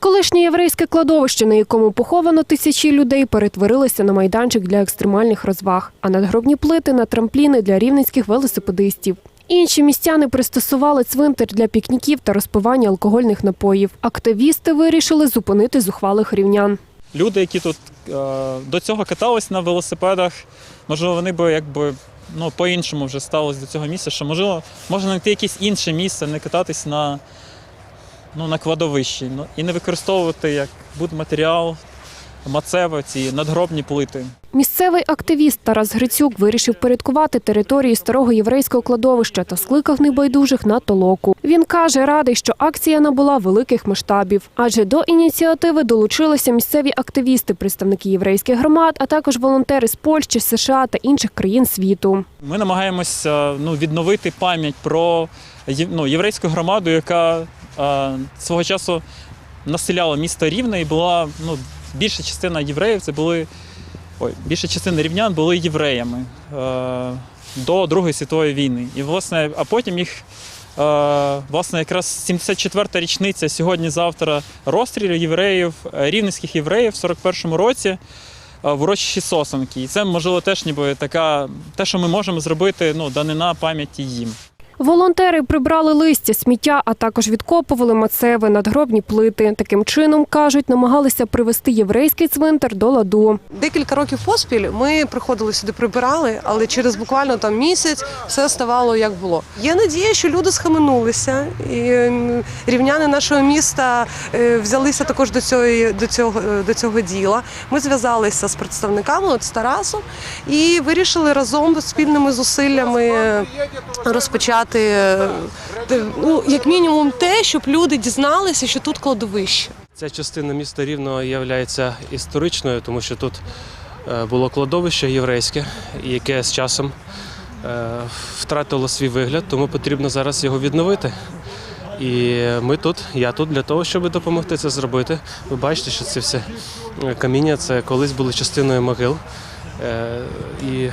Колишнє єврейське кладовище, на якому поховано тисячі людей, перетворилося на майданчик для екстремальних розваг, а надгробні плити на трампліни для рівненських велосипедистів. Інші містяни пристосували цвинтар для пікніків та розпивання алкогольних напоїв. Активісти вирішили зупинити зухвалих рівнян. люди, які тут е, до цього катались на велосипедах, можливо, вони би якби ну, по-іншому вже ставились до цього місця, що можливо, можна знайти якесь інше місце, не кататись на, ну, на кладовищі ну, і не використовувати як будматеріал, мацево, ці надгробні плити. Місцевий активіст Тарас Грицюк вирішив порядкувати території старого єврейського кладовища та скликав небайдужих на толоку. Він каже, радий, що акція набула великих масштабів, адже до ініціативи долучилися місцеві активісти, представники єврейських громад, а також волонтери з Польщі, США та інших країн світу. Ми намагаємося ну, відновити пам'ять про ну, єврейську громаду, яка свого часу населяла місто Рівне і була ну, більша частина євреїв, це були ой, більша частина рівнян були євреями е, до Другої світової війни. І власне, а потім їх. е, Власне, якраз 74-та річниця сьогодні-завтра розстрілів євреїв, е, рівненських євреїв в 41-му році е, в урочищі Сосанки. І це, можливо, теж ніби така, те, що ми можемо зробити, ну, данина пам'яті їм. Волонтери прибрали листя, сміття, а також відкопували мацеви, надгробні плити. Таким чином, кажуть, намагалися привести єврейський цвинтар до ладу. Декілька років поспіль ми приходили сюди, прибирали, але через буквально там місяць все ставало як було. Є надія, що люди схаменулися, і рівняни нашого міста е, взялися також до цього, до цього, е, до цього діла. Ми зв'язалися з представниками от з Тарасом і вирішили разом спільними зусиллями розпочати е, ну, як мінімум те, щоб люди дізналися, що тут кладовище. Ця частина міста Рівного є історичною, тому що тут е, було кладовище єврейське, яке з часом е, втратило свій вигляд, тому потрібно зараз його відновити. І ми тут, я тут для того, щоб допомогти це зробити. Ви бачите, що це все каміння, це колись були частиною могил. І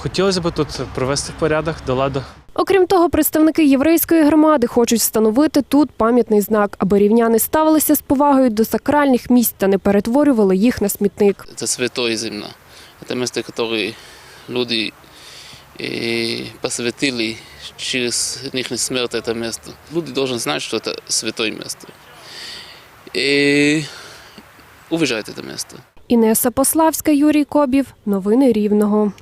хотілося б тут привести в порядок до ладу. Окрім того, представники єврейської громади хочуть встановити тут пам'ятний знак, аби рівняни ставилися з повагою до сакральних місць та не перетворювали їх на смітник. Это святое земля. Это место, которое люди э, посвятили через них смерть это место. Люди должны знать, что это святое место. И уважать это место. Інеса Пославська, Юрій Кобів. Новини Рівного.